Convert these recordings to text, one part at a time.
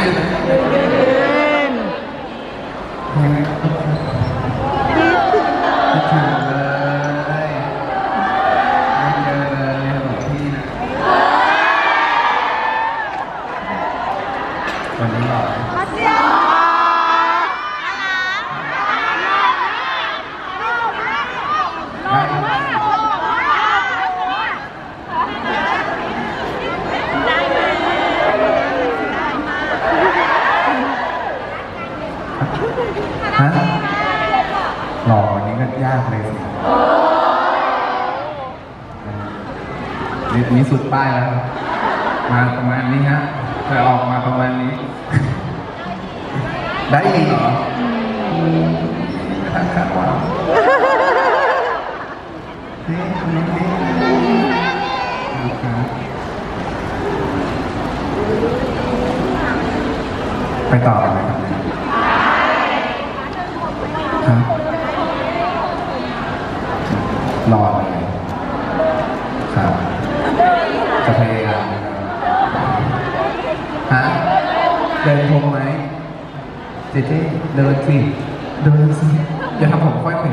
ยื มาประมาณนี้ ได้ยินเหรอไม่ทันคาดหวังนี่นี่นี่ครับไปต่อ เดินสิเดินสิอย่าทำผมค่อยเขว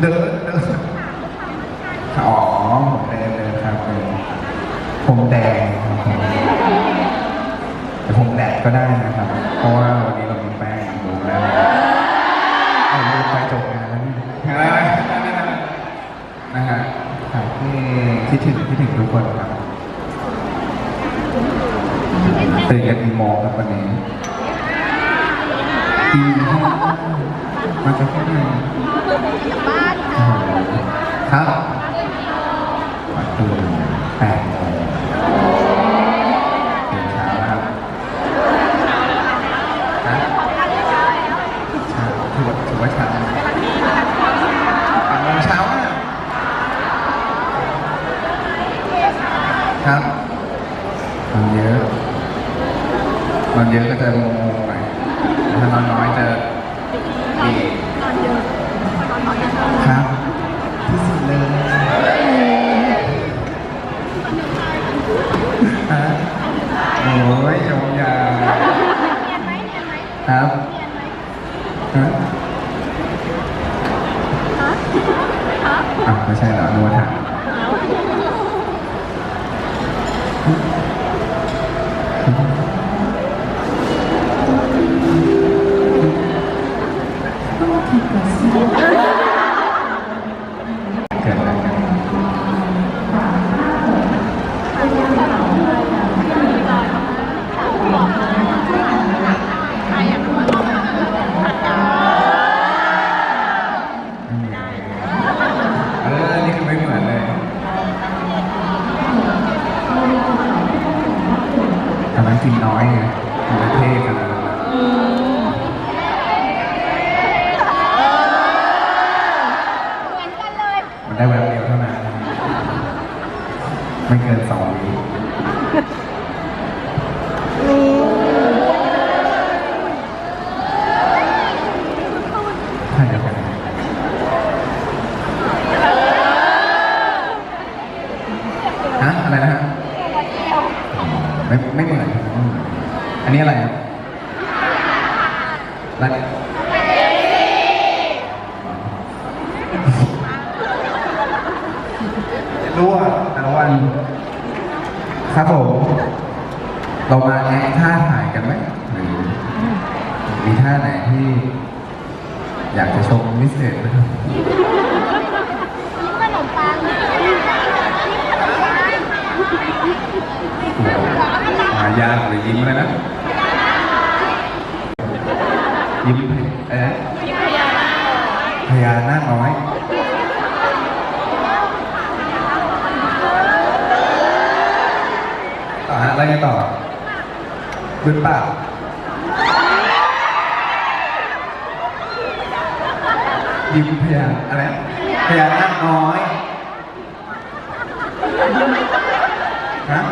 เดินเดินอ๋อผมแดงเลยครับเดินผมแดงผมแต่ผมแดดก็ได้นะครับ เพราะว่าวันนี้เรามีแป้งดูแล้วเอาดูไปจบงานแล้วนี่นะฮะครับที่คิดถึงคิดถึงทุกคนครับตื่นกันกี่โมงครับวันนี้ ตีห้ามาจากที่ไหนบ้านโอ้โหครับมาตื่นแปด น้อยไงมันเลยเท่ขนาดนั้น เหมือนกันเลย มันได้แวบเดียวเท่านั้น ไม่เกินสองวิใช่แล้วกันฮะอะไรนะฮะไม่ไม่เหมือนอันนี้อะไรครับอะไรรู้อะแต่ละวัน ครับผม เรามาแอคท่าถ่ายกันไหมหรือมีท่าไหนที่ อยากจะชมพิเศษไหมครับขนมปังหายากหรือยิ้มเลยนะ ยิ้มเอ๊ะพญานาคน้อยต่อฮะแล้วไงต่อ หรือเปล่า ยิ้มพยาอะไรพยานาคน้อยฮะ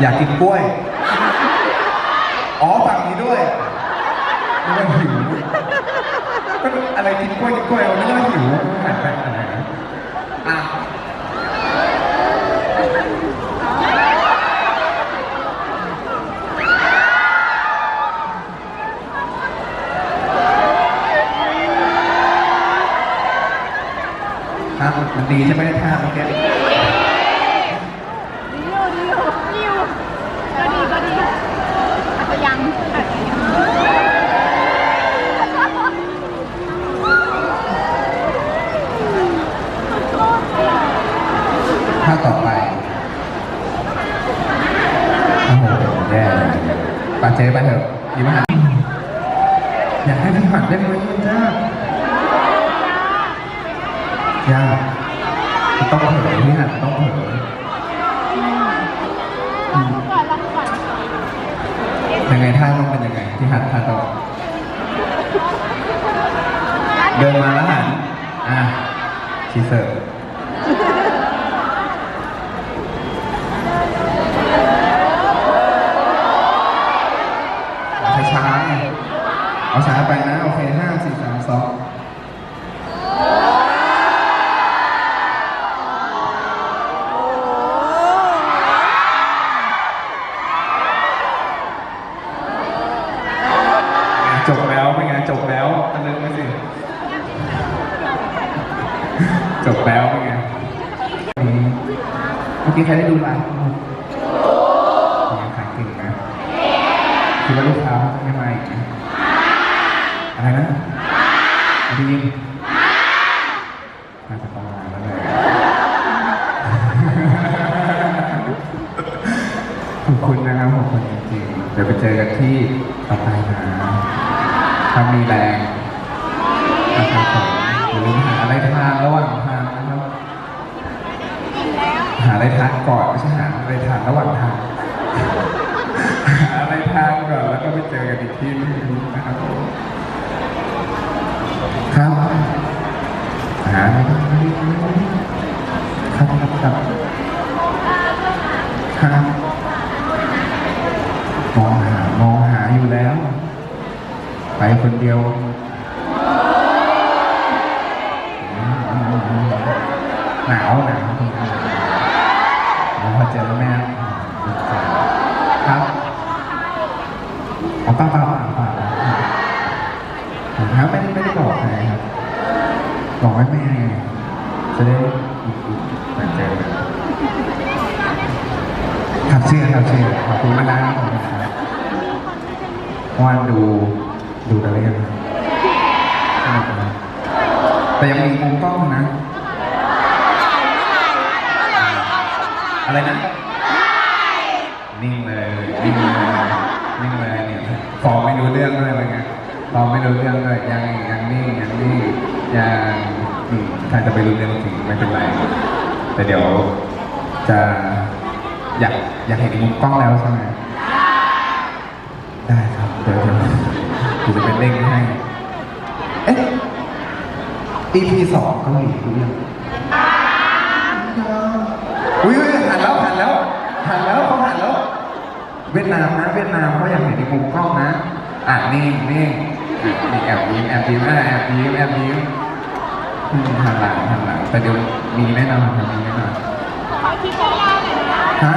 อยากกินกล้วย อ๋อฝั่งนี้ด้วยนึกว่าหิวก็อะไรกินกล้วยกินกล้วยเราไม่ได้หิวอะ ดีใช่ไหมท่าเมื่อกี้ดีอยู่ดีอยู่ดียวก็ดีก็ดีอาจจะยังอาจจะยังท่าต่อไปโอ้โหแย่ปาเจไปเถอะดีมากอยากให้พี่ผัดได้ไหมยายาก ต้องเผยพี่หัดต้องเผยลองดูก่อนลองดูก่อนยังไงท่าต้องเป็นยังไงพี่หัดท่าต้องเดินมาแล้วหันอะชีเสิร์ เมื่อกี้ใครได้ดูไลฟ์บ้างยังขายเก่งนะคิดว่าลูกค้าไม่มาอีกไหมอะไรนะดีน่าจะต้องมาแล้วเลยขอบคุณนะครับขอบคุณจริงๆเดี๋ยวไปเจอกันที่ต่อไปนะถ้ามีแรง อะไรทานระหว่างทางหาอะไรทานก่อนแล้วก็ไปเจอกันอีกที่นึงนะครับผมครับหาไม่ได้ครับครับครับครับมองหามองหาอยู่แล้ว ไปคนเดียว เงี้ยฟอร์มไม่รู้เรื่องเลยยังยังนิ่ยังนิ่ยังอืมใครจะไปรู้เรื่องจริงไม่เป็นไร แต่เดี๋ยวจะอยากอยากเห็นมุมกล้องแล้วใช่ไหมได้ครับเดี๋ยวเดี๋ยวเดี๋ยวจะเป็นเร่งให้เอ๊ะ EP สองเกาหลีรู้ยังอุ้ยอุ้ยหันแล้วหันแล้วหันแล้วเขาหันแล้ว เวียดนามนะเวียดนามเขาอยากเห็นในมุมกล้องนะ อะนี่นี่ อะนี่แอบยิ้มแอบยิ้มอะแอบยิ้มแอบยิ้มอืมหันหลังหันหลังแต่เดี๋ยวมีแน่นอนครับมีแน่นอนขอคิดยาวๆหน่อยนะฮะ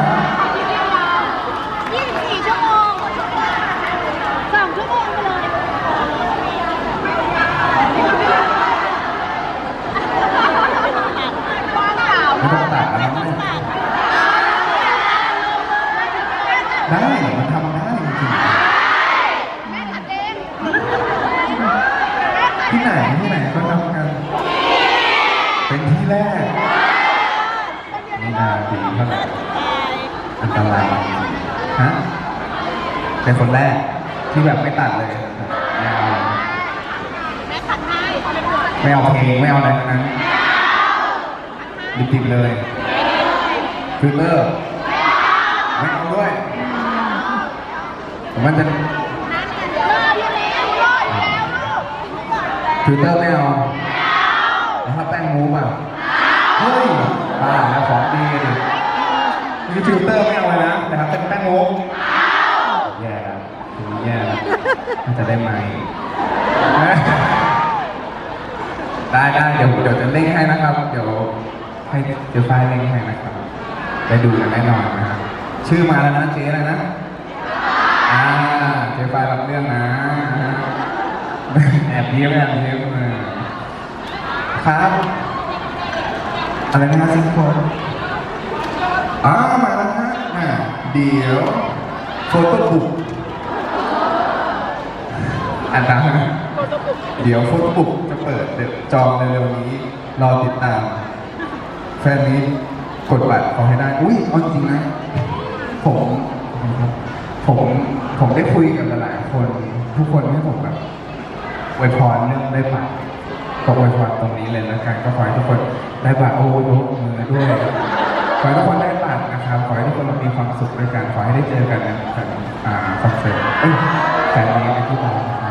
เป็นคนแรกที่แบบไม่ตัดเลยไม่เอาแม่ถัดให้ไม่เอาเพลงไม่เอาอะไรทั้งนั้นดิบๆเลยฟิลเตอร์ไม่เอาด้วยผมมันจะรอดอยู่แล้วรอดอยู่แล้วลูกฟิลเตอร์ไม่เอาแล้วถ้าแป้งมูฟอะเฮ้ยบ้าแล้วของดีนี่ฟิลเตอร์ไม่เอา จะได้ไหมได้ได้เดี๋ยวเดี๋ยวจะเล่งให้นะครับ เดี๋ยวให้เดี๋ยวไฟเล่งให้นะครับได้ดูกันแน่นอนนะครับชื่อมาแล้วนะเจ๊อะไรนะอ่าเจ๊ไฟรับเรื่องนะแอบเยี่ยมแอบเยี่ยมมาครับอะไรนะซิงโครอ่ามาแล้วฮะเดี๋ยวโฟโต้บุ๊ก อ่านตามนะเดี๋ยวฟโต้บุ๊กจะเปิดเดี๋ยวจองเร็วๆนี้ รอติดตาม แฟนนี้กดบัตรขอให้ได้ อุ้ยเอาจริงนะ ผมผมผมได้คุยกับหลายๆคน ทุกคนให้ผมแบบอวยพรเรื่องได้บัตรก็อวยพรตรงนี้เลยแล้วกันก็ขอให้ทุกคนได้บัตรโอ้ยกมือด้วยขอให้ทุกคนได้บัตรนะครับขอให้ทุกคนมีความสุขด้วยกันขอให้ได้เจอกันในแฟนอ่าคอนเสิร์ตแฟนนี้ในที่บ้านนะครับ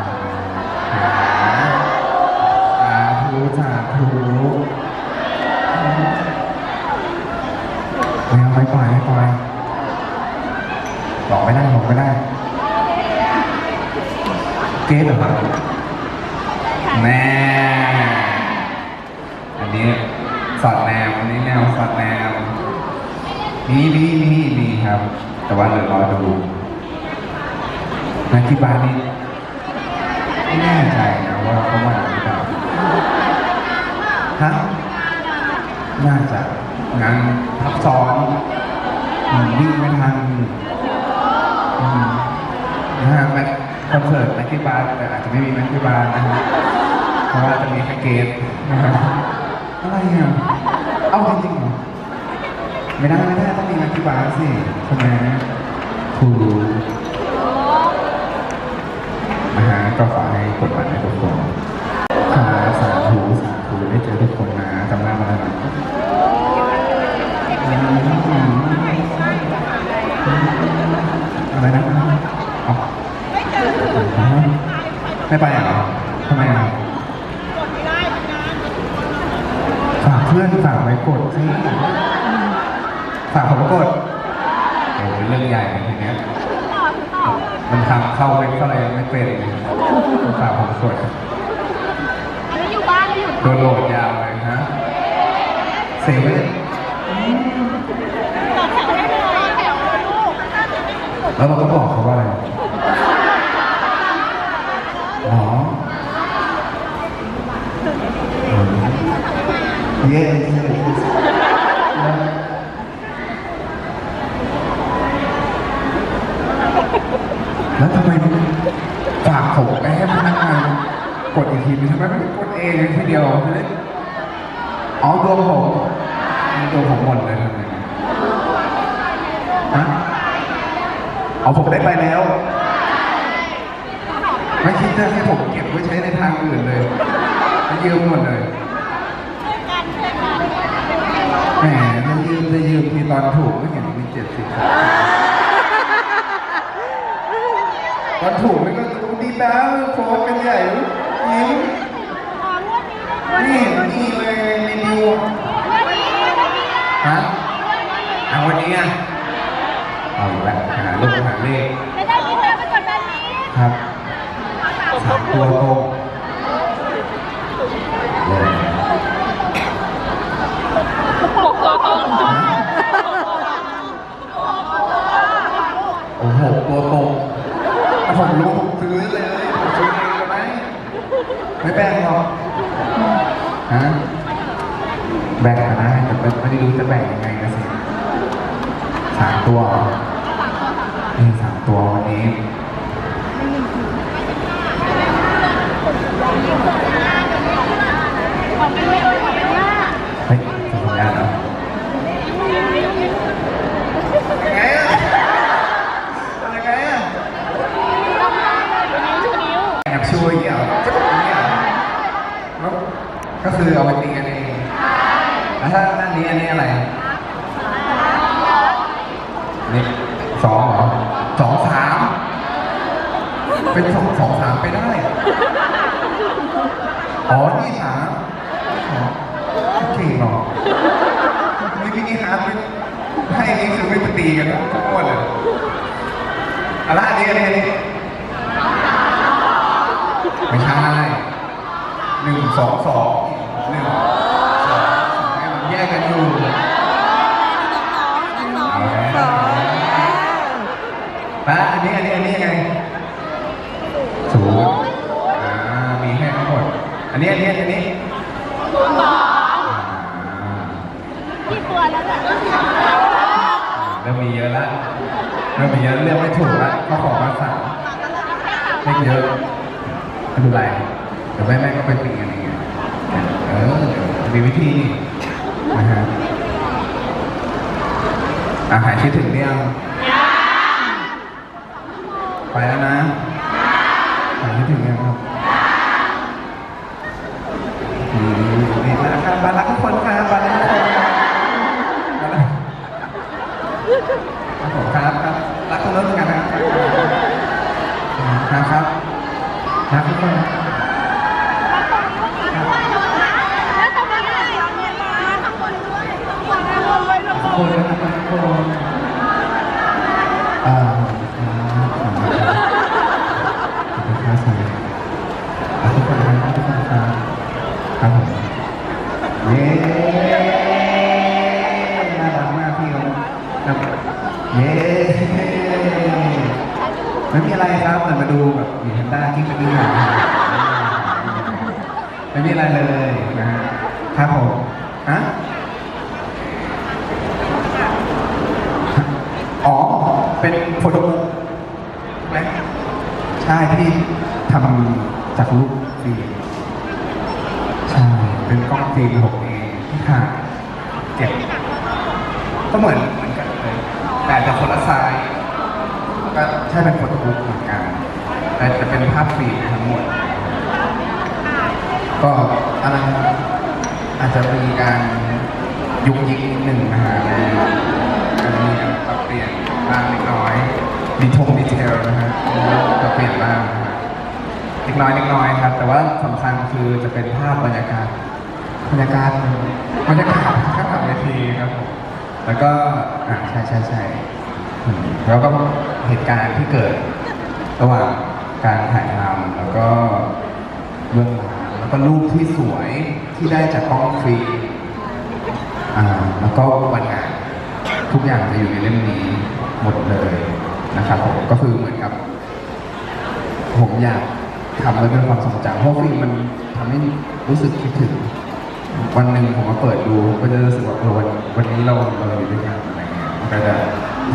ธุไม่เอาไม่ปล่อยไม่ปล่อยบอกไม่ได้บอกไม่ได้ เกสเหรอครับแน่อันนี้สอดแนวอันนี้แนวสอดแนวมีมีมีมีครับ แต่ว่าเดี๋ยวรอดูนักที่บ้านนี่ไม่แน่ใจนะว่าเขามาหรือเปล่า ฮะน่าจะงานทับซ้อนอืมวิ่งไม่ทันอืมนะฮะแมทคอนเสิร์ตแมทที่บาร์แต่อาจจะไม่มีแมทที่บาร์นะฮะเพราะว่าจะมีแคเกตนะฮะอะไรอะเอาจริงๆเหรอไม่ได้ไม่ได้ต้องมีแมทที่บาร์สิใช่ไหมถูก นะฮะก็ขอให้กดบัตรให้ทุกคน อะไรนะอ๋อไม่ไปเหรอทำไมอะฝากเพื่อนฝากไว้กดสิฝากผมกดโอ้ยเรื่องใหญ่เลยทีเนี้ยมันทำเข้าเว็บเข้าอะไรไม่เป็นเลยฝากผมกดแล้วอยู่บ้านแล้วอยู่โดนโหลดยาวเลยฮะเซเว่น ต่อแถวได้เลยต่อแถวเลยลูก แล้วเราก็บอกเขาว่าอะไรอ๋อเย้แล้วทำไมฝากผมไปให้พนักงานกดอีกทีนึงทำไมไม่กดเองทีเดียวจะได้อ๋อตัวผมตัวผมหมดเลยทำไมฮะ เอาผมได้ไปแล้ว ไม่คิดจะให้ผมเก็บไว้ใช้ในทางอื่นเลยจะยืมหมดเลยแหมจะยืมจะยืมทีตอนถูกไม่เห็นมีเจ็ดสิบตอนถูกมันก็รู้ดีแล้วโพสต์กันใหญ่ยิ้มของวันนี้นี่นี่เลยในนิววันนี้วันนี้ฮะเอาวันนี้อะ เลขจะได้มีเธอไปกดแบบนี้ครับสามตัวตรงเลยโอ้โหตัวตรงผมรู้ผมซื้อเลยผมซื้อเองได้ไหมไม่แบ่งหรอกฮะแบ่งกันได้แต่ไม่ได้รู้จะแบ่งยังไงนะสิสามตัวเหรอนี่สาม ตัววันนี้ของเป็นไม่โดนของเป็นหน้าเฮ้ยทำงานเหรอยังไงอะยังไงอะนิ้วชูนิ้วแอบช่วยอย่างเงี้ยเหรอจะแบบนี้เหรอแล้วก็คือเอาไปตีกันเองแล้วถ้าด้านนี้อันนี้อะไร องสองสามไปได้อ๋อที่สามอ๋อเก่งเหรอไม่พี่นี่ฮาร์ดไม่ให้นี่คือไม่ไปตีกันทุกคนเลยอะไรอันนี้อันนี้อันนี้ไม่ใช่หนึ่งสองสองหนึ่งสองให้มันแยกกันอยู่เอาแล้วแล้วอันนี้อันนี้อันนี้ยังไง หมดอันนี้อันนี้อันนี้อ่าที่ตัวแล้วเนี่ยเริ่มมีเยอะแล้วเริ่มมีเยอะเลือกไม่ถูกแล้วก็ขอมาสั่งไม่เยอะไม่เป็นไรเดี๋ยวแม่แม่ก็ไปตีกันเองเออมีวิธีนี่นะฮะอาหารคิดถึงเนี่ย เย้ไม่มีอะไรครับเหมือนมาดูแบบมีแพนด้ากิ้งไปกิ้งมาไม่มีอะไรเลยนะฮะครับผมอะอ๋อ เป็นโฟโต้บุ๊กไหมใช่ที่ทำจากรูปฟิล์มใช่ เป็นกล้องฟิล์มหกเอที่ถ่ายเจ็บก็เหมือน แต่จะคนละไซส์ก็ใช่เป็นโฟโต้บุ๊กเหมือนกัน แต่จะเป็นภาพฟิล์มทั้งหมด ก็อะไรนะอาจจะมีการยุกยิกนิดหนึ่งนะฮะมีอาจจะมีการปรับเปลี่ยนบ้างเล็กน้อยดีทงดีเทลนะฮะปรับเปลี่ยนบ้างเล็กน้อยเล็กน้อยครับ แต่ว่าสำคัญคือจะเป็นภาพบรรยากาศบรรยากาศบรรยากาศข้างหลังเวทีครับผม แล้วก็อ่าใช่ใช่ใช่อืมแล้วก็เหตุการณ์ที่เกิด ระหว่างการถ่ายทำแล้วก็เรื่องราวแล้วก็รูปที่สวยที่ได้จากกล้องฟิล์มอ่าแล้วก็วันงานทุกอย่างจะอยู่ในเล่มนี้หมดเลยนะครับผมก็คือเหมือนกับ ผมอยากทำไว้เป็นความทรงจำเพราะฟิล์มมันทำให้รู้สึกคิดถึง วันหนึ่งผมมาเปิดดูก็จะรู้สึกว่าเออวันวันนี้เราเราอยู่ด้วยกันอะไรเงี้ยมันก็จะ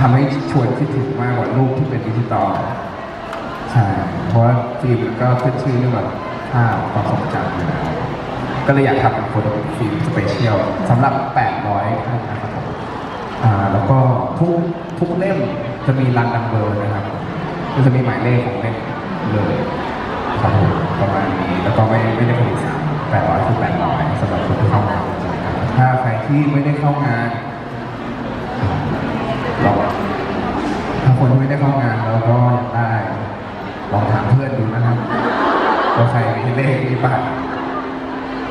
ทำให้ชวนคิดถึงมากกว่ารูปที่เป็นดิจิตอลใช่เพราะว่าฟิล์มก็ขึ้นชื่อเรื่องแบบภาพความทรงจำอยู่แล้วก็เลยอยากทำเป็นโฟโต้ฟิล์มสเปเชียลสำหรับ 800ท่านนะครับผมอ่าแล้วก็ทุกทุกเล่มจะมีรันดัมเบอร์นะครับก็จะมีหมายเลขของเล่มเลยครับผมประมาณนี้แล้วก็ไม่ไม่ได้ผลิตซ้ำ 800คือ800สำหรับคนที่เข้างานถ้าใครที่ไม่ได้เข้างานลองถ้าคนที่ไม่ได้เข้างานแล้วก็อยากได้ลองถามเพื่อนดูนะครับว่าใครมีเลขมีบัตร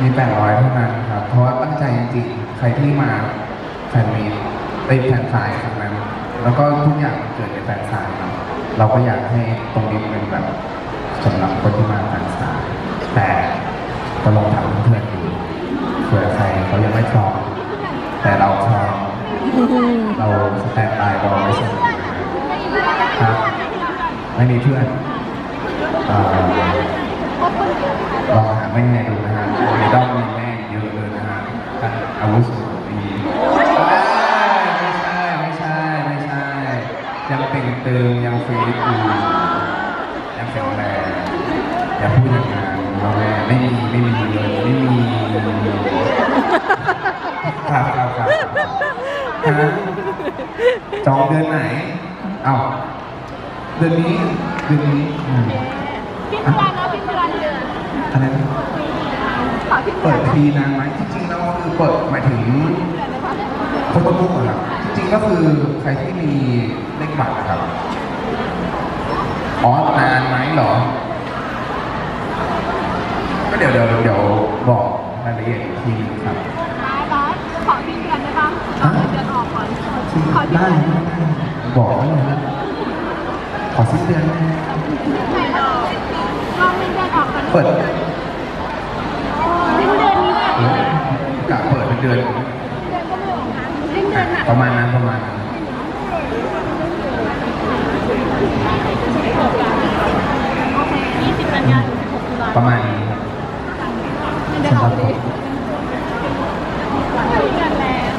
มีแปดร้อยเท่านั้นครับ เพราะว่าตั้งใจจริงๆ ใครที่มาแฟนมีไปแฟนสายครั้งนั้น แล้วก็ทุกอย่างเกิดในแฟนสายเนาะเราก็อยากให้ตรงนี้เป็นแบบสำหรับคนที่มาแฟนสายแต่ ก็ลองถามเพื่อนดูเผื่อใครเขายังไม่พร้อมแต่เราพร้อมเราสแตนบายรอไว้เสมอครับไม่มีเพื่อนเอ่อลองหาแม่ดูนะฮะในด้อมมีแม่เยอะเลยนะฮะท่านอาวุโสดีไม่ใช่ไม่ใช่ไม่ใช่ ยังเต่งตึงยังฟีดอยู่ยังแข็งแรงอย่าพูดอย่างนั้ ไม่มีไม่มีเลยไม่มีครับครับครับฮะจองเดือนไหนเอ้าเดือนนี้เดือนนี้อืมพี่เพื่อนนะพี่เพื่อนเดือนอะไรนะขอพี่เพื่เปิอนดทีนานไหมจริงๆแล้วคือเปิดหมายถึงโฟโต้บุ๊กเหรอครับจริงๆก็คือใครที่มีเลขบัตรนะครับอ๋อนานไหมเหรอ เดี๋ยวเดี๋ยวเดี๋ยวบอกรายละเอียดที่ครับ ร้ายยขอพี่เดือนได้ปะขอที่เดือนออกก่อนขอที่ได้บอกไว้เลยนะขอสิ้นเดือนไม่ได้กลองเป็ด้ออกก่นเปิดสิ้นเดือนนี้แหละกะเปิดเป็นเดือนเดืนก็ไม่ออกนะสิ้ประมาณนั้นประมาณนั้นประมาณนี้ ครับสิ้นเดือนออกดิสิ้นเดือนแล้ว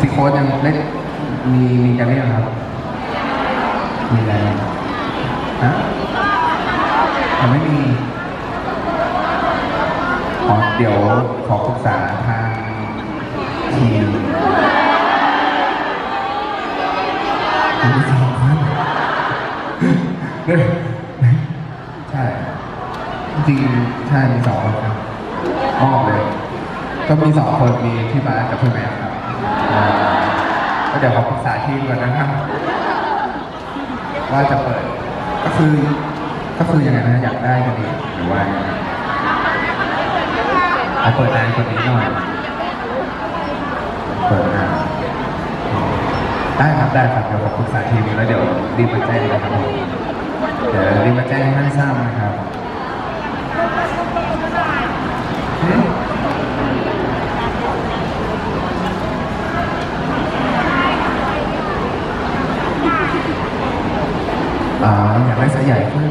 ซิโค้ดยังเล่นมีมีกันหรือยังครับ มีแล้วฮะยังไม่มีอ๋อเดี๋ยวขอปรึกษาทางทีมมีสองคนเดี๋ยวใช่ จริงใช่มีสองคนครับมอบเลย ก็มีสองคนมีพี่บาสกับพี่แม็กครับอ่าก็เดี๋ยวขอปรึกษาทีมก่อนนะครับ ว่าจะเปิด ก็คือก็คือยังไงนะอยากได้กันอีกหรือว่ายังไงเอาเปิดนานกว่านี้หน่อยเปิดนานได้ครับได้ครับเดี๋ยวผมปรึกษาทีมแล้วเดี๋ยวรีบมาแจ้งนะครับผมเดี๋ยวรีบมาแจ้งให้ทราบนะครับหืมอ่าอยากได้ไซส์ใหญ่ขึ้น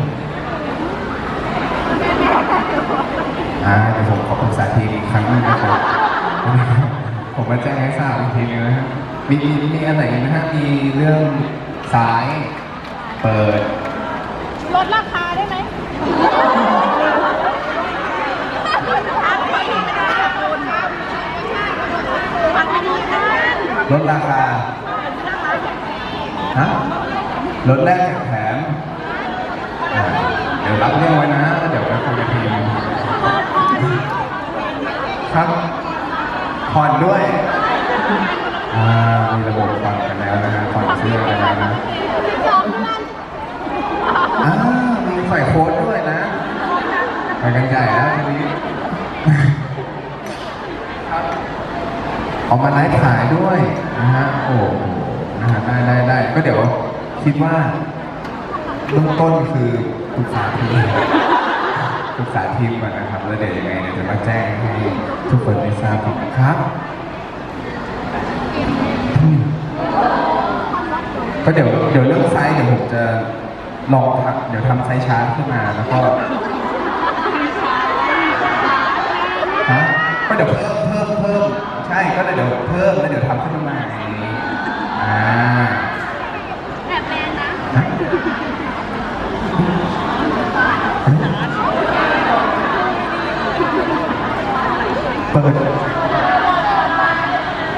อ่าเดี๋ยวผมขอปรึกษาทีมอีกครั้งหนึงนะครับ ผมมาแจ้งให้ทราบอีกทีนึงนะฮะ มีมีมีอันไหนอีกนะฮะมีเรื่องสายเปิด ลดราคาได้ไหมพันอันนี้ค่ะลดราคา ฮะ ลดแรกแจกแถมอ่าเดี๋ยวรับเรื่องไว้นะแล้วเดี๋ยวไปคุยกันทีนึงครับผ่อนด้วย คิดว่าเริ่มต้นคือปรึกษาทีมปรึกษาทีมก่อนนะครับ แล้วเดี๋ยวยังไงเดี๋ยวจะมาแจ้งให้ทุกคนได้ทราบอีกนะครับก็เดี๋ยวเดี๋ยวเรื่องไซส์เดี๋ยวผมจะลองทำเดี๋ยวทำไซส์ชาร์ตขึ้นมาแล้วก็ฮะก็เดี๋ยวเพิ่มเพิ่มเพิ่มใช่ก็เดี๋ยวเพิ่มแล้วเดี๋ยวทำขึ้นมาใหม่อ่า แอบแรงนะ ฮะ เปิด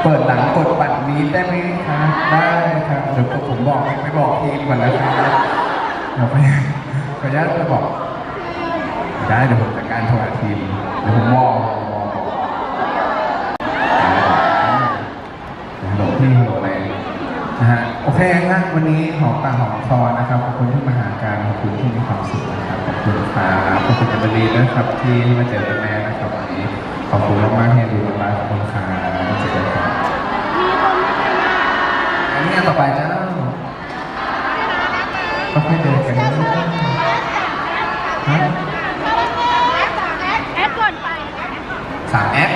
เปิดหลังกดบัตรนี้ได้ไหมคะได้ครับเดี๋ยวผมบอกไปบอกทีมก่อนนะครับเดี๋ยวไปขออนุญาตไปบอก ได้เดี๋ยวผมจัดการโทรหาทีมเดี๋ยวผมวอล อมปากหอมคอนะครับขอบคุณที่มาหาการขอบคุณที่มีความสุขนะครับขอบคุณครับขอบคุณจันทรีนะครับ ที่มาเจอกันแม่นะครับวันนี้ขอบคุณมากๆที่ดูไลฟ์ขอบคุณครับเจอกันครับมีคนไม่ได้มาอันนี้ต่อไปเจ้าก็ค่อยเดินกันนะฮะแอดก่อนไปสามแอป